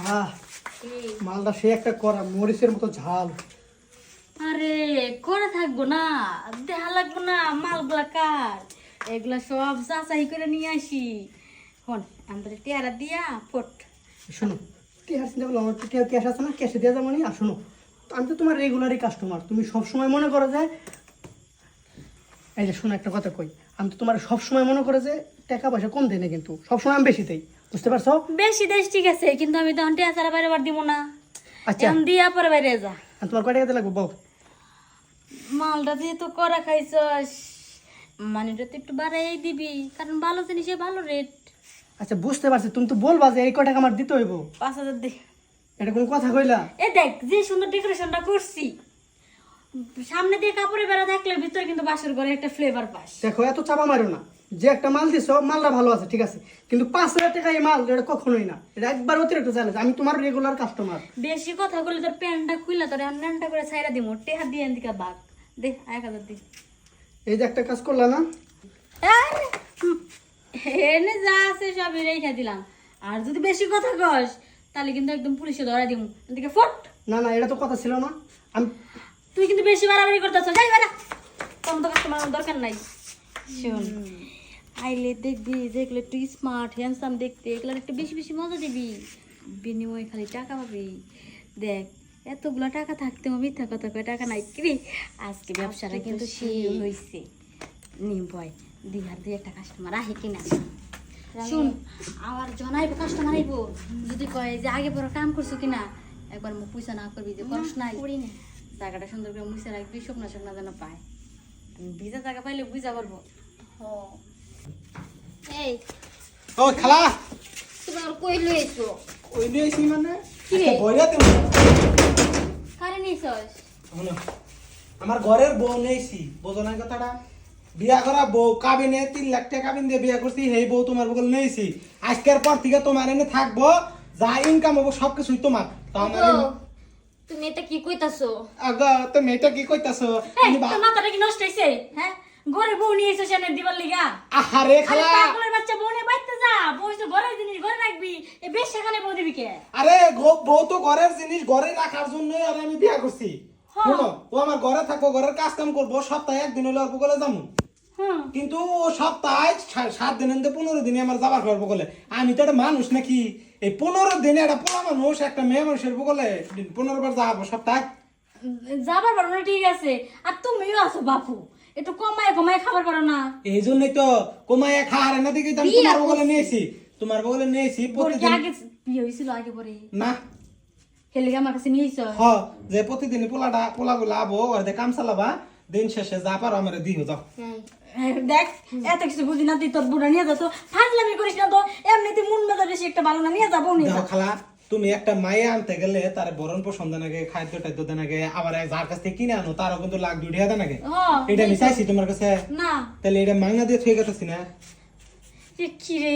আহ মালটা সে একটা করা মরিচের মতো ঝাল। আরে করে থাকব না দেখা লাগবো না মালগুলা কার? এগুলা সব যাচাই করে নিয়ে আসি। হন আমাদের টেয়ারা দিয়া ফট। শোনো টিহার চিন্তা করলাম আমার টিহার ক্যাশ আছে না? ক্যাশে দেওয়া যাবে না আর শোনো আমি তো তোমার রেগুলারই কাস্টমার তুমি সব সময় মনে করো যে এই যে শোনো একটা কথা কই। আমি তো তোমার সব সময় মনে করে যে টাকা পয়সা কম দেয় না কিন্তু সবসময় আমি বেশি দেই। বুঝতে পারছ? বেশি দেশ ঠিক আছে কিন্তু আমি তখন টেয়া ছাড়া বাইরে বার দিব না। আচ্ছা। এখন দিয়া পরে বাইরে যা। আর তোমার কয় টাকা লাগবে? বল। মালটা দিয়ে তো করা খাইছস মানিটা তো একটু বাড়াই দিবি কারণ ভালো জিনিসে ভালো রেট আচ্ছা বুঝতে পারছি। তুমি তো বলবা যে এই কয় টাকা আমার দিতে হইব। পাঁচ হাজার দে। এটা কোন কথা কইলা? এ দেখ যে সুন্দর ডেকোরেশনটা করছি সামনে দিয়ে কাপড়ে বেড়া থাকলে ভিতরে কিন্তু বাসর ঘরে একটা ফ্লেভার পাস। দেখো এত চাপা মারো না। যে একটা মাল দিছো মালটা ভালো আছে ঠিক আছে। কিন্তু পাঁচ হাজার টাকা এই মাল এটা কখনোই না। এটা একবার অতিরিক্ত চ্যালেঞ্জ আমি তোমার রেগুলার কাস্টমার বেশি কথা বলে তোর প্যান্টটা খুইলা তোর আন্নানটা করে ছাইরা দিমু টেহা দিয়ে দিকা বাঘ। দে এক হাজার দি। এই যে একটা কাজ করলা না? এনে যা আছে সবই রেখা দিলাম। আর যদি বেশি কথা কস তাহলে কিন্তু একদম পুলিশে ধরা দিমু। এদিকে ফট। না না এটা তো কথা ছিল না। আমি তুই কিন্তু বেশি বাড়াবাড়ি করতেছ। যাই বেড়া। তোর তো কাস্টমার দরকার নাই। শোন আইলে দেখবি যেগুলো একটু স্মার্ট হ্যান্ডসাম দেখতে এগুলোর একটু বেশি বেশি মজা দিবি। বিনিময়ে খালি টাকা পাবি। দেখ এতগুলো টাকা থাকতেও মিথ্যা কথা কয় টাকা নাই। কিরে আজকে ব্যবসাটা কিন্তু সেই। হয়েছে নিম বয় দিঘার দুই একটা কাস্টমার আহে কিনা? শুন আমার জনাইব কাস্টমার আইব। যদি কয় যে আগে বড় কাম করছ কিনা একবার মুখ পয়সা না করবি যে করস নাই। জায়গাটা সুন্দর করে মুছে রাখবি শুকনা শুকনা যেন পায়। ভিজা জায়গা পাইলে বুঝা পারব। এই। ও খালা। তুমি আমার কই লইছো? ওই নিয়েছি মানে? কি রে? বইরা তুমি কারে নিছস? আমার ঘরের বউ নেইছি বোঝো না কথাটা। বিয়া করা বউ কাবিনে তিন লাখ টাকা কাবিন দিয়ে বিয়া করছি সেই বউ তোমার বগল নেইছি আজকের পর থেকে তোমার এনে থাকব যা ইনকাম হব সবকিছুই তোমার। তো আমার তুমি এটা কি কইতাছো? আগা তুমি এটা কি কইতাছো? মাথাটা কি নষ্ট হয়েছে হ্যাঁ? ঘরে বউ নিয়ে এসে সেনে দিবার লিগা। আহারে আরে খালা। পাগলের বাচ্চা বউ নিয়ে বাইতে যা বউ তো ঘরের জিনিস ঘরে রাখবি এ বেশ সেখানে বউ দিবি কে? আরে বউ তো ঘরের জিনিস ঘরে রাখার জন্য আর আমি বিয়া করছি। শোনো ও আমার ঘরে থাকব ঘরের কাজ কাম করব সপ্তাহে একদিন হলে অল্প করে যাব কিন্তু ও সপ্তাহে সাত দিন এনতে পনেরো দিনে আমার যাবার করব বলে আমি তো একটা মানুষ নাকি। এই পনেরো দিনে একটা পোলা মানুষ একটা মেয়ে মানুষের বলে পনেরো বার যাব সপ্তাহে। যাবার না ঠিক আছে। আর তুমিও আছো বাপু। একটু কমায় কমায় খাবার পারো না। এই জন্যই তো কমাইয়া খাওয়ার না দিকে তো তোমার বগলে নিয়েছি। তোমার বগলে নিয়েছি প্রতিদিন আগে বিয়ে হয়েছিল আগে পরে? না। হেলে আমার কাছে নিয়ে এসো হ যে প্রতিদিন পোলাটা পোলা গুলা আবো আর দে কাম চালাবা দিন শেষে যা পারো আমার দিও যাও। দেখ এত কিছু বুঝি না তুই তোর বুড়া নিয়ে যা তো। ফাজলামি করিস না তো। এমনিতে মন মেজা বেশি একটা ভালো না নিয়ে যাব নিয়ে দেখো খালা তুমি একটা মায়ে আনতে গেলে তার বরণ পোষণ দেন আগে খাদ্য টাদ্য দেন আগে আবার যার কাছ থেকে কিনে আনো তারও কিন্তু লাখ দুই টাকা দেন আগে হ্যাঁ, এটা আমি চাইছি তোমার কাছে। না। তাহলে এটা মাংনা দিয়ে থুয়ে গেছি না এ কি রে?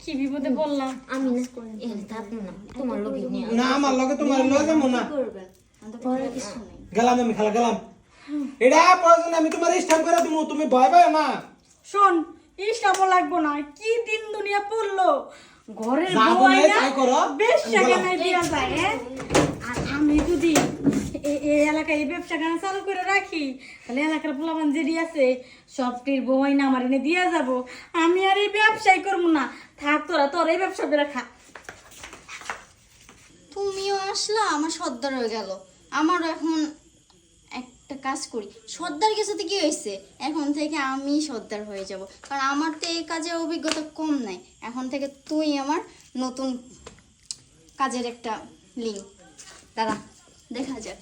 কি বিপদে বললাম আমি না এখানে থাকব না তোমার লোকে না। আমার লগে তোমার লগে না। পরে কিছু নেই। গেলাম আমি খালা গেলাম। এটা প্রয়োজন আমি তোমার স্ট্যাম্প করে দিব তুমি ভয় না। শোন লাগবো না। কি দিন দুনিয়া পড়ল? ঘরের বউ আইনা। বেশ সেখানে গেলাম। যায় হ্যাঁ? আর আমি যদি এই এলাকায় এই ব্যবসা খানা চালু করে রাখি তাহলে এলাকার পোলাপান যেটি আছে সবটির বউ আইনা আমার এনে দিয়া যাব আমি আর এই ব্যবসাই করব না থাক তোরা তোর এই ব্যবসা করে খা তুমিও আসলা আমার সর্দার হয়ে গেল আমারও এখন কাজ করি। সর্দার গেছে কি হয়েছে? এখন থেকে আমি সর্দার হয়ে যাব। কারণ আমার তো এই কাজে অভিজ্ঞতা কম নাই। এখন থেকে তুই আমার নতুন কাজের একটা লিঙ্ক দাদা দেখা যাক।